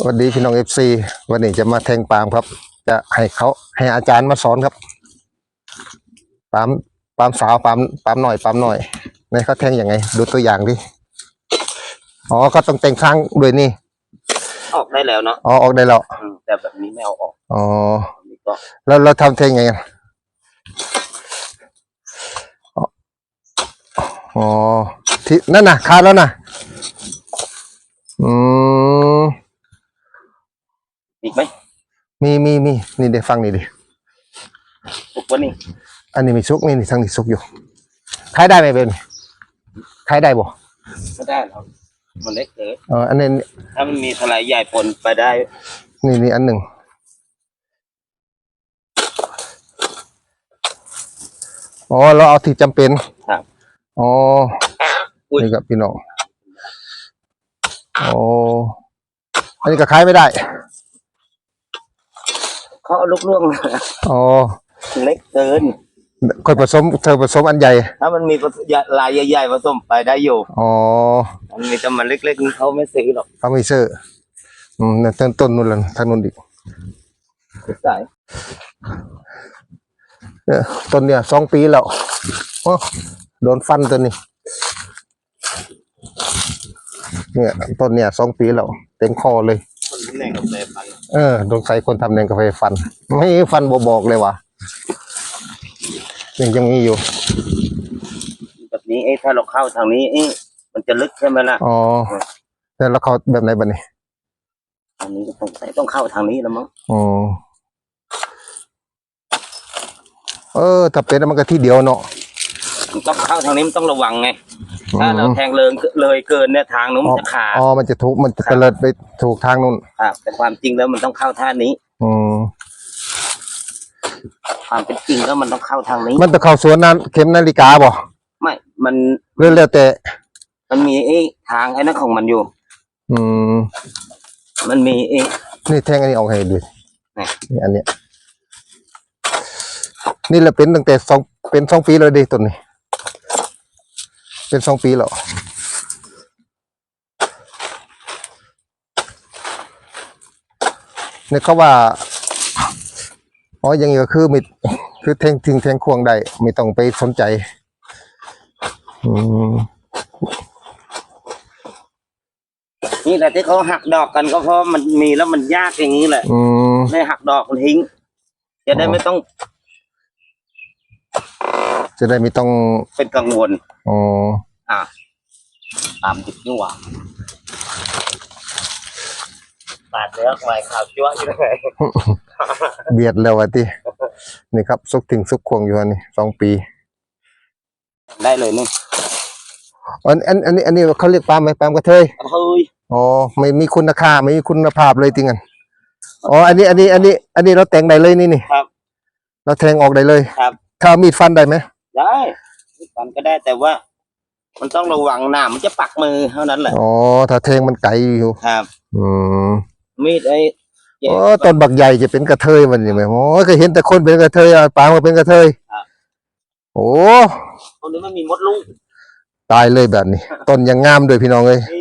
สวัสดีพี่น้องเอฟซีวันนี้จะมาแทงปาล์มครับ จะให้เขาให้อาจารย์มาสอนครับปาล์มปาล์มสาวปาล์มปาล์มหน่อยปาล์มหน่อยในเขาแทงยังไง ดูตัวอย่างดิอ๋อเขาต้องแต่งข้างด้วยนี่ ออกได้แล้วเนาะอ๋อออกได้แล้วอืมแต่แบบนี้ไม่เอาออกอ๋ออันนี้ก็แล้วเราทำแทงยังไงอ๋ออ๋อที่นั่นน่ะคาดแล้วน่ะ อืม อีกไหม มีมีมีนี่เดี๋ยวฟังนี่ดิถูกว่านี่อันนี้มีซุกนี่นี่ทางนี้ซุกอยู่ขายได้ไหมเป็นขายได้บ่ไม่ได้หรอกมันเล็กเกินเอออันนี้ถ้ามันมีทลายใหญ่ปนไปได้ นี่นี่อันหนึ่งอ๋อเราเอาที่จำเป็นครับอ๋ออุ๊ยนี่กับพี่น้องอ๋ออันนี้ก็ขายไม่ได้ เขาเอาลูกล่วงอ๋อเล็กเกินค่อยผสมเธอผสมอันใหญ่ ถ้ามันมีลายใหญ่ๆผสมไปได้อยู่อ๋อมันมีแต่มันเล็กๆนี่เขาไม่ซื้อหรอกเขาไม่ซื้ออืมนั่นต้นต้นนู่นละทางนู้นอีกสายเนี่ยต้นเนี่ยสองปีแล้วโอ้โดนฟันตัวนี้ เนี่ยต้นเนี่ยสองปีแล้ว เต็มคอเลย มันแน่งกับแปรพันธุ์เออโดนใส่คนทำแนงกาแฟฟัน ไม่ฟันบบอกเลยว่ะยังยังมีอยู่ แบบนี้เอ้ถ้าเราเข้าทางนี้เอ้มันจะลึกใช่ไหมล่ะอ๋อแล้วเราเขาแบบไหนบ้านี่อันนี้ก็ต้องใส่ต้องเข้าทางนี้แล้วมั้งอ๋อเออถ้าเป็นแล้วมันก็ที่เดียวเนาะมัน ต้องเข้าทางนี้มันต้องระวังไงอืถ้าเรามแทงเลยเลยเกินเนี่ยทางนู้นมันจะขาดอ๋อ มันจะถูกมันจะเตลิดไปถูกทางนู่นครับแต่ความจริงแล้วมันต้องเข้าท่านี้ อืมความเป็นจริงแล้วมันต้องเข้าทางนี้ มันจะเข้าสวนนั้นเข็มนาฬิกาบ่ไม่ มันเรื่อยๆแต่ มันมีไอ้ทางไอ้นั่นของมันอยู่ อืม มันมีไอ้นี่แท่งอันนี้ออกให้ดูไหนนี่อันเนี้ยนี่แหละเป็นตั้งแต่สองเป็นสองปีเลยดิต้นนี้ เป็นสองปีแล้วเนี่ยเขาว่าอ๋ออย่างนี้ก็คือมิดคือแทงทิ้งแทงควงได้ไม่ต้องไปสนใจ อืมนี่แหละที่เขาหักดอกกันก็เพราะมันมีแล้วมันยากอย่างนี้แหละอืมไม่หักดอกมันทิ้งจะได้ไม่ต้อง จะได้ไม่ต้องเป็นกังวล อ๋ออะตามติดนี่หว่าปาดแล้วควายขาวจั๊วอยู่เลยเบียดแล้ววะที่นี่ครับซุกถึงซุกควงอยู่อันนี่สองปี ได้เลยนี่อันอันอันนี้อันนี้เขาเรียกปาล์มไหมปาล์มกระเทยเฮ้ยอ๋อไม่มีคุณค่าไม่มีคุณภาพเลยจริงกันอ๋ออันนี้อันนี้อันนี้ อันนี้เราแต่งได้เลยนี่นี่ครับ เราแทงออกได้เลยครับถ้าเอามีดฟันได้ไหมได้ ฟันก็ได้แต่ว่า มันต้องระวังหนามันจะปักมือเท่านั้นแหละอ๋อถ้าแทงมันไกลอยู่ครับ อืมมีดไอ้แยกโอ้ต้นบักใหญ่จะเป็นกระเทยมันนี่ไหมโอ้ยก็เห็นแต่คนเป็นกระเทยอะปาล์มก็เป็นกระเทยโอ้ตรงนี้มันมีมดลูกตายเลยแบบนี้ ต้นยังงามด้วยพี่น้องเลยไอ้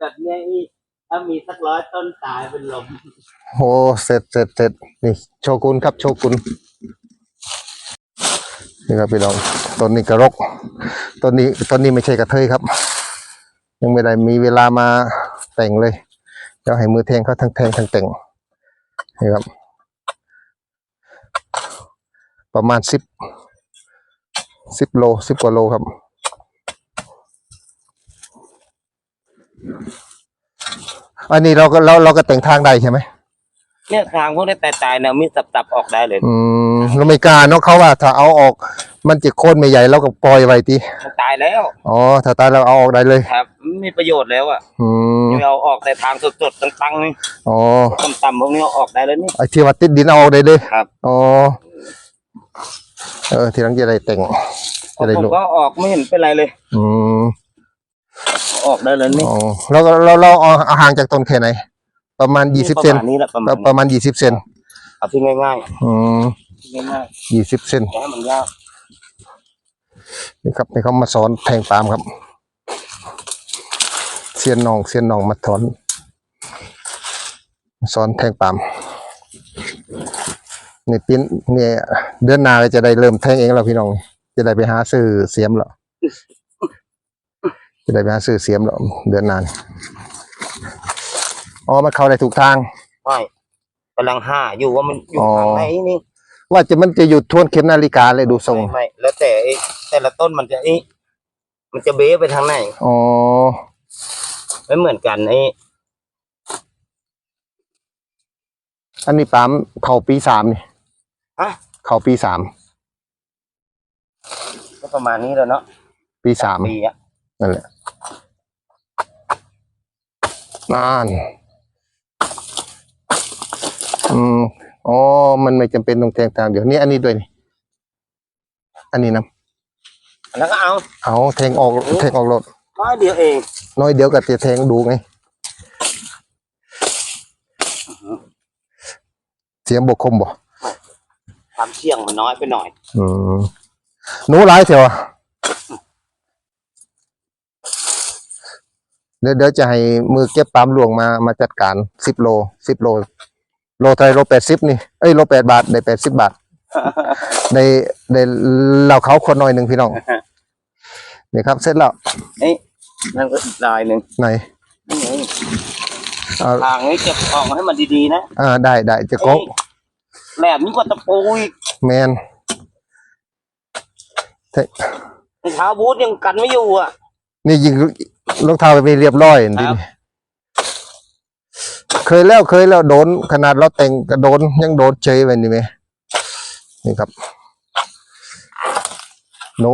แบบเนี้ยไอ้ถ้ามีสักร้อยต้นตายเป็นลม โอ้เสร็จเสร็จเสร็จนี่โชกุนครับโชกุน นี่ครับพี่น้องต้นนี้กระรกต้นนี้ต้นนี้ไม่ใช่กระเทยครับ ยังไม่ได้มีเวลามาแต่งเลยเดี๋ยวให้มือแทงเขาทั้งแทงทั้งแต่งนี่ครับ ประมาณสิบสิบโลสิบกว่าโลครับอันนี้เราก็เราเราก็แต่งทางได้ใช่ไหม เนี่ยทางพวกนี้แต่ตายๆเนี่ยมีดตับๆออกได้เลยอืมเราไม่กล้าเนาะเขาว่า ถ้าเอาออก มันจะโค่นไม่ใหญ่เราก็ปล่อยไว้ทีมันตายแล้วอ๋อถ้าตายเราเอาออกได้เลยครับไม่มีประโยชน์แล้วอะอืมไม่เอาออกแต่ทางสดๆตั้งๆนี่อ๋อต่ำๆพวกนี้เอาออกได้แล้วนี่ไอ้ที่ว่าติดดินเอาออกได้เลยครับอ๋อเออทีหลังจะได้แต่งผจะได้มรู้ก็ออกไม่เห็นเป็นไรเลย อืมเอาออกได้เลยนี่อ๋อแล้วก็เราเราเอาเอาห่างจากต้นแค่ไหน ประมาณยี่สิบเซนประมาณนี้แหละประมาณประมาณยี่สิบเซนเอาที่ง่ายอืมๆที่ง่ายยี่สิบเซนๆอย่าให้มันยากนี่ครับนี่เขามาสอนแทงปาล์มครับเซียนนองเซียนนองมาสอนสอนแทงปาล์มนี่ปีนเนี่ยเดือนหน้าก็จะได้เริ่มแทงเองแล้วพี่น้อง จะได้ไปหาซื้อเสียมแล้วจะได้ไปหาซื้อเสียมแล้วเดือนหนาน อ๋อมันเข้าได้ถูกทางไม่กำลังห้าอยู่ว่ามันอยู่อ๋อทางไหนนี่ว่าจะมันจะหยุดทวนเข็มนาฬิกาเลยดูทรงไม่ไม่แล้วแต่ไอ้แต่ละต้นมันจะไอ้มันจะเบ้ไปทางไหนอ๋อไม่เหมือนกันไอ้อันนี้ปาล์มเข้าปีสามนี่ฮะเข้าปีสามก็ประมาณนี้แล้วเนาะปีสามปีอะนั่นแหละนั่น อืมอ๋อ มันไม่จำเป็นต้องแทงทางเดี๋ยวนี้อันนี้ด้วยนี่ อันนี้นะแล้วก็เอา เอาแทงออกแทงออกรถน้อยเดียวเอง น้อยเดียวกับจะแทงดูไง เสียงบกคมบ่ความเสี่ยงมันน้อยไปหน่อย อืมหนูหลายเถอะเดี๋ยวเดี๋ยวจะให้มือเก็บปามหลวงมามาจัดการสิบโลสิบโล โลไทยโลแปดสิบนี่เอ้ยโลแปดบาทได้แปดสิบบาท ในในเราเขาคนหน่อยหนึ่งพี่น้องนี่ครับเสร็จแล้วเอ้ยนั่นก็อีกลายหนึ่งไหนนี่ไงเอาทางนี้เก็บออกมาให้มันดีๆนะอ่าได้ได้จะโกะแหลมยิ่งกว่าตะปูอีกแมนเท่รองเท้าบูทยังกันไม่อยู่อะ นี่ยิงรองเท้าไปเรียบร้อยดิครับ เคยแล้วเคยแล้วโดน ขนาดเราแต่งก็โดนยังโดนเฉยไปนี่ไหมนี่ครับ หนู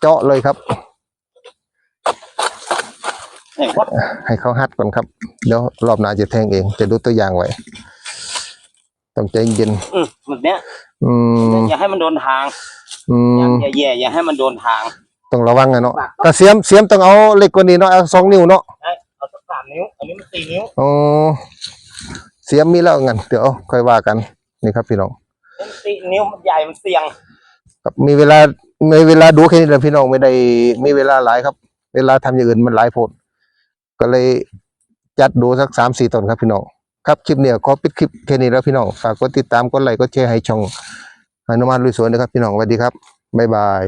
เจาะเลยครับไหนวัดให้เขาฮัดก่อนครับ เดี๋ยวรอบหน้าจะแทงเอง จะดูตัวอย่างไว้ต้องใจเย็นอืมแบบเนี้ยอืมอย่าให้มันโดนทางอือย่ามอย่าแย่อย่าให้มันโดนทางต้องระวังอะเนาะปากกระเสียมเสียมต้องเอาเล็กกว่านี้เนาะเอาสองนิ้วเนาะเอาสักสาม นิ้ว อันนี้มันสี่นิ้วอ๋อเสียมมีแล้วงั้นเดี๋ยวค่อยว่ากันนี่ครับพี่น้องอันนี้สี่นิ้วมันใหญ่มันเสี่ยง ครับมีเวลามีเวลาดูแค่นี้แหละพี่น้องไม่ได้มีเวลาหลายครับ เวลาทำอย่างอื่นมันหลายโพดก็เลยจัดดูสักสามสี่ตอนครับพี่น้องครับคลิปเนี่ยขอปิดคลิปแค่นี้แล้วพี่น้องฝากกดติดตามกดไลค์กดแชร์ให้ช่องอนุมานลุยสวนนะครับพี่น้องสวัสดีครับบ๊ายบาย